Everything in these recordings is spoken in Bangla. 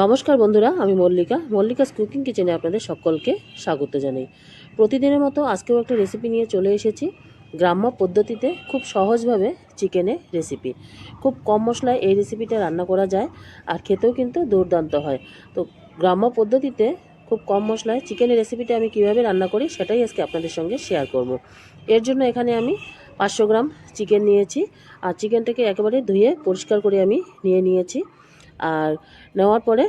নমস্কার বন্ধুরা, আমি মল্লিকা। মল্লিকাস কুকিং কিচেনে আপনাদের সকলকে স্বাগত জানাই। প্রতিদিনের মতো আজকেও একটা রেসিপি নিয়ে চলে এসেছি। গ্রাম্য পদ্ধতিতে খুব সহজভাবে চিকেনের রেসিপি খুব কম মশলায় এই রেসিপিটা রান্না করা যায় আর খেতেও কিন্তু দুর্দান্ত হয়। তো গ্রাম্য পদ্ধতিতে খুব কম মশলায় চিকেনের রেসিপিটা আমি কীভাবে রান্না করি সেটাই আজকে আপনাদের সঙ্গে শেয়ার করব। এর জন্য এখানে আমি পাঁচশো গ্রাম চিকেন নিয়েছি। আর চিকেনটাকে একেবারে ধুয়ে পরিষ্কার করে আমি নিয়ে নিয়েছি। আর নেওয়ার পরে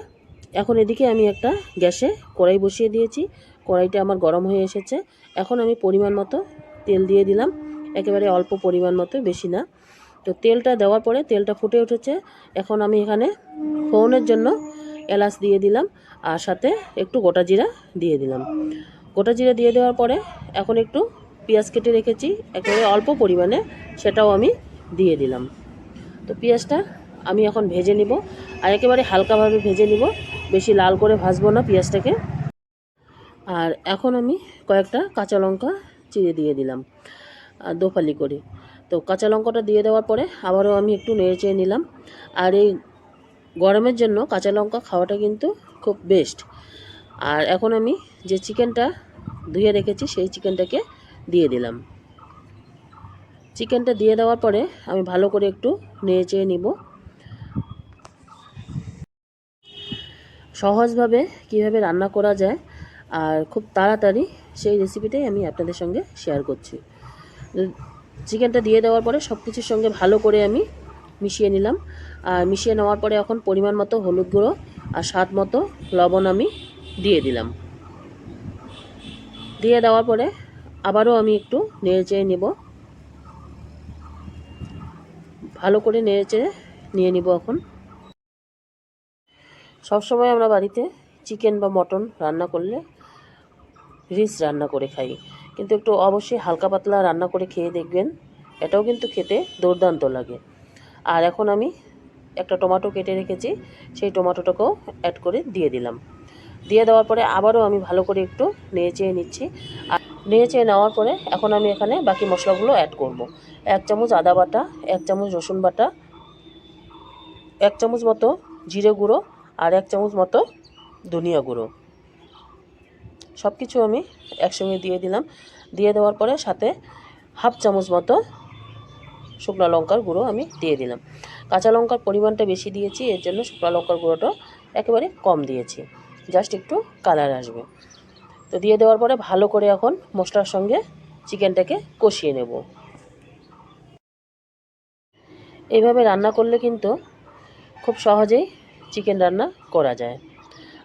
এখন এদিকে আমি একটা গ্যাসে কড়াই বসিয়ে দিয়েছি। কড়াইটা আমার গরম হয়ে এসেছে। এখন আমি পরিমাণ মতো তেল দিয়ে দিলাম। একেবারে অল্প পরিমাণ মতো, বেশি না। তো তেলটা দেওয়ার পরে তেলটা ফুটে উঠেছে। এখন আমি এখানে ফোড়নের জন্য এলাচ দিয়ে দিলাম আর সাথে একটু গোটা জিরা দিয়ে দিলাম। গোটা জিরা দিয়ে দেওয়ার পরে এখন একটু পেঁয়াজ কেটে রেখেছি। একেবারে অল্প পরিমাণে সেটাও আমি দিয়ে দিলাম। তো পেঁয়াজটা আমি এখন ভেজে নিব। আর একেবারে হালকাভাবে ভেজে নিব। বেশি লাল করে ভাজবো না পেঁয়াজটাকে। আর এখন আমি কয়েকটা কাঁচা লঙ্কা চিড়ে দিয়ে দিলাম দোফালি করে। তো কাঁচা লঙ্কাটা দিয়ে দেওয়ার পরে আবারও আমি একটু নেড়ে চেয়ে নিলাম। আর এই গরমের জন্য কাঁচা লঙ্কা খাওয়াটা কিন্তু খুব বেস্ট আর এখন আমি যে চিকেনটা ধুয়ে রেখেছি সেই চিকেনটাকে দিয়ে দিলাম। চিকেনটা দিয়ে দেওয়ার পরে আমি ভালো করে একটু নেড়ে চেয়ে নিব। সহজভাবে কীভাবে রান্না করা যায় আর খুব তাড়াতাড়ি সেই রেসিপিটাই আমি আপনাদের সঙ্গে শেয়ার করছি। চিকেনটা দিয়ে দেওয়ার পরে সব কিছুর সঙ্গে ভালো করে আমি মিশিয়ে নিলাম। আর মিশিয়ে নেওয়ার পরে এখন পরিমাণ মতো হলুদ গুঁড়ো আর স্বাদ মতো লবণ আমি দিয়ে দিলাম। দিয়ে দেওয়ার পরে আবারও আমি একটু নেড়ে চেয়ে নেব। ভালো করে নেড়ে চেড়ে নিয়ে নিব এখন। সবসময় আমরা বাড়িতে চিকেন বা মটন রান্না করলে রিচ রান্না করে খাই। কিন্তু একটু অবশ্যই হালকা পাতলা রান্না করে খেয়ে দেখবেন, এটাও কিন্তু খেতে দুর্দান্ত লাগে। আর এখন আমি একটা টমেটো কেটে রেখেছি, সেই টমেটোটাকেও অ্যাড করে দিয়ে দিলাম। দিয়ে দেওয়ার পরে আবারও আমি ভালো করে একটু নেড়ে চেয়ে নিচ্ছি। আর নেড়ে চেয়ে নেওয়ার পরে এখন আমি এখানে বাকি মশলাগুলো অ্যাড করব। এক চামচ আদা বাটা, এক চামচ রসুন বাটা, এক চামচ মতো জিরে গুঁড়ো আর এক চামচ মতো ধনিয়া গুঁড়ো। সব কিছু আমি একসঙ্গে দিয়ে দিলাম। দিয়ে দেওয়ার পরে সাথে হাফ চামচ মতো শুকনো লঙ্কার গুঁড়ো আমি দিয়ে দিলাম। কাঁচা লঙ্কার পরিমাণটা বেশি দিয়েছি, এর জন্য শুকনো লঙ্কার গুঁড়োটা একেবারে কম দিয়েছি। জাস্ট একটু কালার আসবে। তো দিয়ে দেওয়ার পরে ভালো করে এখন মশলার সঙ্গে চিকেনটাকে কষিয়ে নেব। এইভাবে রান্না করলে কিন্তু খুব সহজেই চিকেন রান্না করা যায়।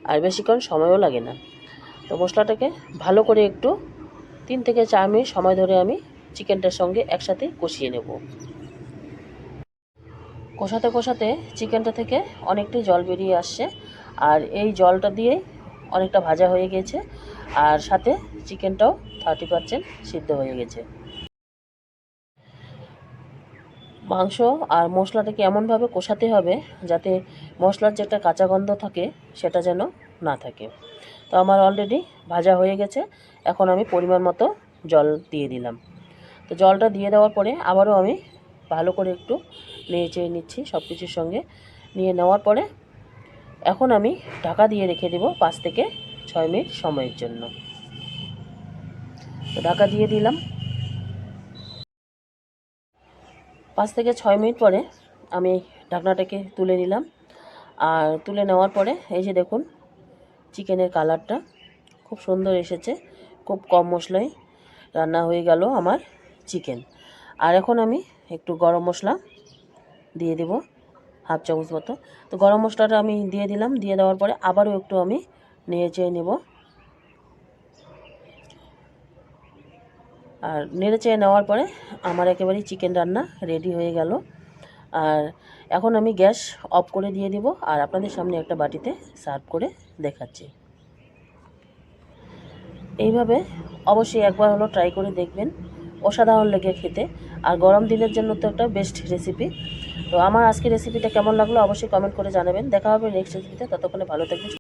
আর বেশিক্ষণ সময়ও লাগে না। তো মশলাটাকে ভালো করে একটু তিন থেকে চার মিনিট সময় ধরে আমি চিকেনটার সঙ্গে একসাথে কষিয়ে নেব। কষাতে কষাতে চিকেনটা থেকে অনেকটাই জল বেরিয়ে আসছে। আর এই জলটা দিয়ে অনেকটা ভাজা হয়ে গেছে। আর সাথে চিকেনটাও থার্টি পারসেন্ট সিদ্ধ হয়ে গেছে। মাংস আর মশলাটাকে এমনভাবে কষাতে হবে যাতে মশলার যেটা কাঁচা গন্ধ থাকে, সেটা যেন না থাকে। তো আমার অলরেডি ভাজা হয়ে গেছে। এখন আমি পরিমাণ মতো জল দিয়ে দিলাম। তো জলটা দিয়ে দেওয়ার পরে আবারও আমি ভালো করে একটু নেড়ে চেয়ে নিচ্ছি সব কিছুর সঙ্গে। নিয়ে নেওয়ার পরে এখন আমি ঢাকা দিয়ে রেখে দেব পাঁচ থেকে ছয় মিনিট সময়ের জন্য। তো ঢাকা দিয়ে দিলাম। পাঁচ থেকে ছয় মিনিট পরে আমি ঢাকনাটাকে তুলে নিলাম। আর তুলে নেওয়ার পরে এই যে দেখুন, চিকেনের কালারটা খুব সুন্দর এসেছে, খুব কম মশলায় রান্না হয়ে গেল আমার চিকেন। আর এখন আমি একটু গরম মশলা দিয়ে দেব, হাফ চামচ মতো। তো গরম মশলাটা আমি দিয়ে দিলাম, দিয়ে দেওয়ার পরে আবারও একটু আমি নেড়ে চেয়ে নেব। আর নেড়ে চেয়ে নেওয়ার পরে আমার একেবারেই চিকেন রান্না রেডি হয়ে গেল। আর এখন আমি গ্যাস অফ করে দিয়ে দিব আর আপনাদের সামনে একটা বাটিতে সার্ভ করে দেখাচ্ছি। এইভাবে অবশ্যই একবার হলো ট্রাই করে দেখবেন, অসাধারণ লেগে খেতে। আর গরম দিনের জন্য তো একটা বেস্ট রেসিপি তো আমার আজকে রেসিপিটা কেমন লাগল অবশ্যই কমেন্ট করে জানাবেন। দেখা হবে নেক্সট রেসিপিতে ততক্ষণে ভালো থাকবেন